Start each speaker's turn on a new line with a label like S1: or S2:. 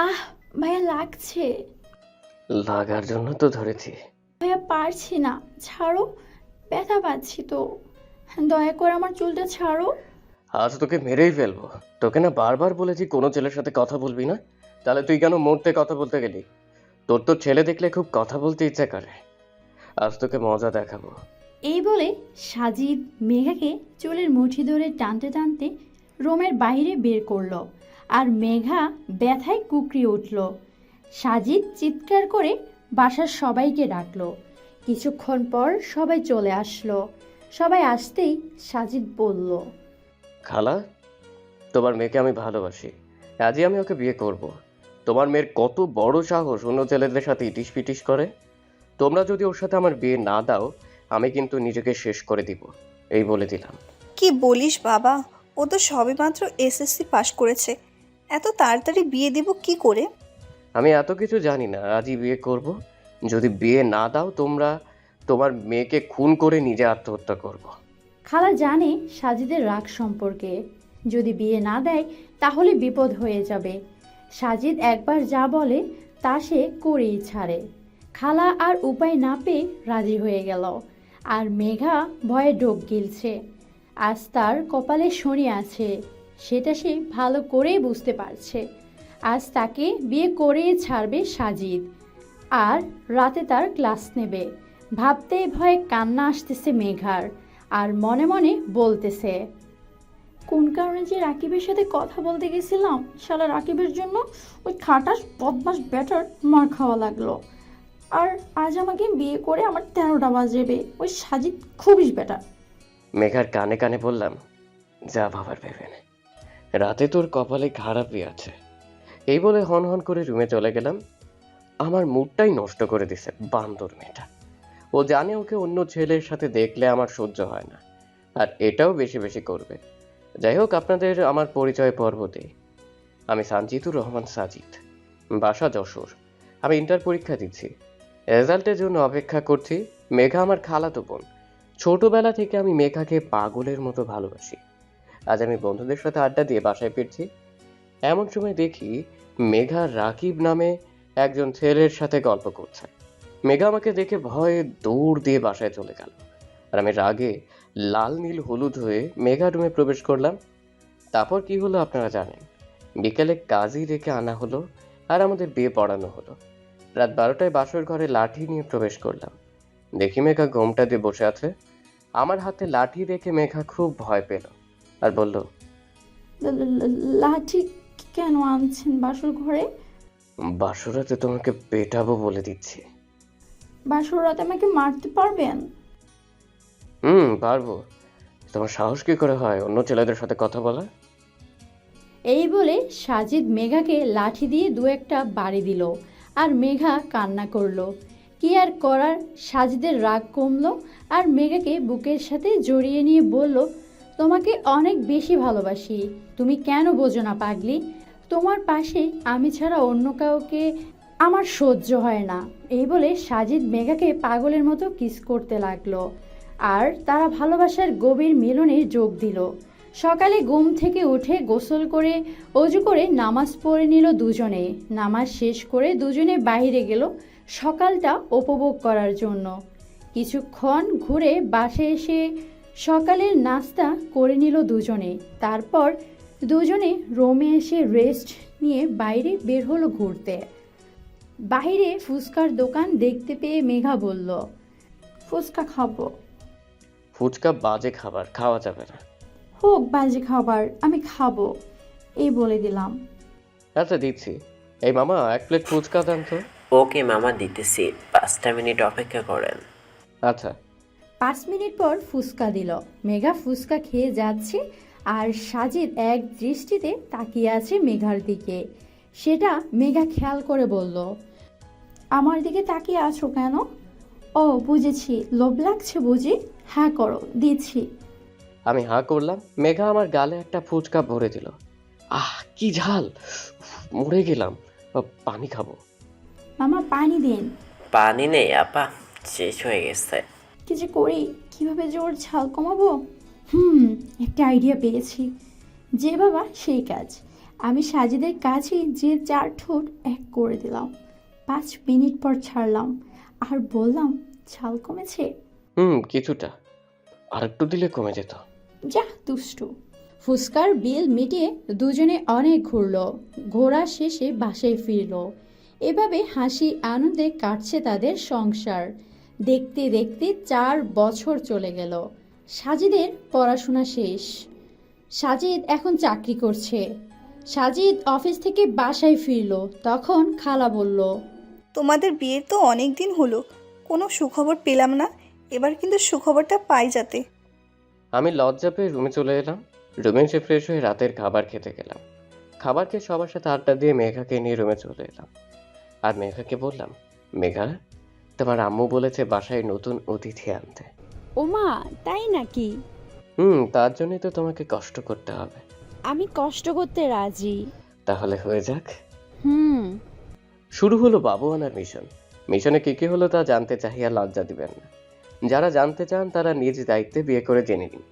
S1: আহ ভাইয়া লাগছে।
S2: লাগার জন্য তো ধরেছি।
S1: ভাইয়া পারছি না। ছাড়ো ব্যথা পাচ্ছি তো। দয়া করে আমার চুলটা ছাড়ো।
S2: আজ তোকে মেরেই ফেলব। তোকে না বারবার বলেছি কোনো ছেলের সাথে কথা বলবি না। তাহলে তুই কেন মরতে কথা বলতে গেলি? তোর তো ছেলে দেখলে খুব কথা বলতে ইচ্ছে করে। আজ তোকে মজা দেখাবো।
S1: এই বলে সাজিদ মেঘাকে চুলের মুঠি ধরে টানতে টানতে রোমের বাইরে বের করল। আর মেঘা ব্যথায় কুকড়িয়ে উঠল। সাজিদ চিৎকার করে বাসার সবাইকে ডাকলো। কিছুক্ষণ পর সবাই চলে আসলো। সবাই আসতেই সাজিদ বলল
S2: খালা তোমার মেয়েকে আমি ভালোবাসি। আজই আমি ওকে বিয়ে করব। তোমার মেয়ের কত বড় সাহস অন্য ছেলেদের সাথে ইটিস পিটিস করে। তোমরা যদি ওর সাথে আমার বিয়ে না দাও আমি কিন্তু নিজেকে শেষ করে দিব। এই বলে দিলাম।
S3: কি বলিস বাবা? ও তো সবেমাত্র এসএসসি পাশ করেছে। এত তাড়াতাড়ি বিয়ে দিব কি করে?
S2: আমি এত কিছু জানি না আজই বিয়ে করব। যদি বিয়ে না দাও তোমরা তোমার মেয়েকে খুন করে নিজে আত্মহত্যা করব।
S1: খালা জানে সাজিদের রাগ সম্পর্কে। যদি বিয়ে না দেয় তাহলে বিপদ হয়ে যাবে। সাজিদ একবার যা বলে তা সে করেই ছাড়ে। খালা আর উপায় না পেয়ে রাজি হয়ে গেল। আর মেঘা ভয়ে ঢোক গিলছে। আজ তার কপালে শনি আছে। সেটা সে ভালো করেই বুঝতে পারছে। আজ তাকে বিয়ে করেই ছাড়বে সাজিদ। আর রাতে তার ক্লাস নেবে। ভাবতেই ভয়ে কান্না আসতেছে মেঘার। আর মনে মনে বলতেছে, কোন কারণে যে রাকিবের সাথে কথা বলতে গেছিলাম? শালা রাকিবের জন্য ওই খাটাস, বদমাস ব্যাটার মার খাওয়া লাগল। আর আজ আমাকে বিয়ে করে আমার তেরোটা বাজেবে। ওই সাজিদ খুবই ব্যাটার
S2: মেঘার কানে কানে বললাম, যা ভাবার ভেবে নে। রাতে তোর কপালে খারাপই আছে। এই বলে হন হন করে রুমে চলে গেলাম। আমার মুডটাই নষ্ট করে দিছে বান্দর মেয়েটা। ও জানে ওকে অন্য ছেলের সাথে দেখলে আমার সহ্য হয় না। আর এটাও বেশি বেশি করবে। যাই হোক, আপনাদের আমার পরিচয় পর্ব দিই। আমি সানজিতুর রহমান সাজিদ, বাসা যশোর। আমি ইন্টার পরীক্ষা দিচ্ছি। রেজাল্টের জন্য অপেক্ষা করছি। মেঘা আমার খালাতো বোন। ছোটবেলা থেকে আমি মেঘাকে পাগলের মতো ভালোবাসি। আজ আমি বন্ধুদের সাথে আড্ডা দিয়ে বাসায় ফিরছি। এমন সময় দেখি মেঘা রাকিব নামে একজন ছেলের সাথে গল্প করছে। মেঘা আমাকে দেখে ভয়ে দৌড় দিয়ে বাসায় চলে গেল। আর আমি রাগে লাল নীল হলুদ হয়ে মেঘা রুমে প্রবেশ করলাম। তারপর কি হলো আপনারা জানেন? বিকেলে কাজই রেখে আনা হলো আর আমাদের বিয়ে পড়ানো হলো। রাত বারোটায় বাসর ঘরে লাঠি নিয়ে প্রবেশ করলাম। দেখি মেঘা ঘোমটা দিয়ে বসে আছে। আমার হাতে লাঠি দেখে মেঘা খুব ভয় পেল। আর বলল
S1: লাঠি কেন আনছেন বাসর ঘরে?
S2: বাসরাতে তোমাকে পেটাবো বলে দিচ্ছি।
S1: বাসর রাতে আমাকে মারতে পারবেন?
S2: হুম পারব। তোমার সাহস কি করে হয় অন্য ছেলেদের সাথে কথা বলা
S1: এই বলে সাজিদ মেঘাকে লাঠি দিয়ে দু একটা বাড়ি দিল আর মেঘা কান্না করল। কি আর করার? সাজিদের রাগ কমলো আর মেঘাকে বুকের সাথে জড়িয়ে নিয়ে বলল তোমাকে অনেক বেশি ভালোবাসি। তুমি কেন বোঝো না পাগলি? তোমার পাশে আমি ছাড়া অন্য কাউকে আমার সহ্য হয় না। এই বলে সাজিদ মেঘাকে পাগলের মতো কিস করতে লাগল। আর তারা ভালোবাসার গভীর মিলনে যোগ দিল। সকালে ঘুম থেকে উঠে গোসল করে, অজু করে নামাজ পড়ে নিল দুজনে। নামাজ শেষ করে দুজনে বাইরে গেল সকালটা উপভোগ করার জন্য। কিছুক্ষণ ঘুরে বাসে এসে সকালের নাস্তা করে নিল দুজনে। তারপর দুজনে রোমে এসে রেস্ট নিয়ে বাইরে বের হলো ঘুরতে। বাইরে ফুচকার দোকান দেখতে পেয়ে মেঘা বলল ফুচকা খাব।
S2: ফুচকা বাজে খাবার খাওয়া যাবে না।
S1: হোক বাজে খাবার আমি খাব। এই বলে দিলাম।
S2: আচ্ছা দিচ্ছি। এই মামা এক প্লেট ফুচকা দেন তো।
S4: ওকে মামা দিতেছি। পাঁচটা মিনিট অপেক্ষা করেন।
S2: আচ্ছা।
S1: পাঁচ মিনিট পর ফুচকা দিল। মেঘা ফুচকা খেয়ে যাচ্ছে আর সাজিদ এক দৃষ্টিতে তাকিয়ে আছে মেঘার দিকে। সেটা মেঘা খেয়াল করে বলল আমার দিকে তাকিয়ে আছো কেন? ও বুঝেছি। লোভ লাগছে বুঝি? হ্যাঁ করো দিচ্ছি।
S2: আমি হাঁ করলাম। মেঘা আমার গালে একটা ফুচকা ভরে দিল। আহ কি ঝাল! মরে গেলাম। পানি খাব।
S1: মামা পানি দিন।
S4: পানি নেই আপা। শেষ হয়ে গেছে।
S1: কি যে করি কীভাবে জোর ঝাল কমাবো? হুম একটা আইডিয়া পেয়েছি। যে বাবা সেই কাজ। আমি সাজিদের কাছে যে চার ঠোঁট এক করে দিলাম। পাঁচ মিনিট পর ছাড়লাম। আর বললাম ছাল কমেছে?
S2: হুম কিছুটা। আর একটু দিলে কমে যেত।
S1: যা দুষ্টু। ফুসকার বিল মিটিয়ে দুজনে অনেক ঘুরলো। ঘোরা শেষে বাসায় ফিরল। এভাবে হাসি আনন্দে কাটছে তাদের সংসার। দেখতে দেখতে চার বছর চলে গেল। সাজিদের পড়াশোনা শেষ। সাজিদ এখন চাকরি করছে। সাজিদ অফিস থেকে বাসায় ফিরল। তখন খালা বলল
S3: তোমাদের বিয়ে তো অনেক দিন হলো। কোনো সুখবর পেলাম না। এবার কিন্তু সুখবরটা পাই যাতে।
S2: আমি লজ্জা পেয়ে রুমে চলে এলাম। রুমে এসে ফ্রেশ হয়ে রাতের খাবার খেতে গেলাম। খাবার খেয়ে সবার সাথে আড্ডা দিয়ে মেঘাকে নিয়ে রুমে চলে এলাম। আর মেঘাকে বললাম মেঘা তোমার আম্মু বলেছে বাসায় নতুন অতিথি আনতে।
S5: ওমা তাই নাকি?
S2: হুম তার জন্যই তো তোমাকে কষ্ট করতে হবে।
S5: আমি কষ্ট করতে রাজি।
S2: তাহলে হয়ে যাক।
S5: হুম।
S2: শুরু হলো বাবু আনার মিশন। মিশনে কি কি হলো তা জানতে চাহিয়া লজ্জা দিবেন না। যারা জানতে চান তারা নিজ দায়িত্বে বিয়ে করে জেনে নিন।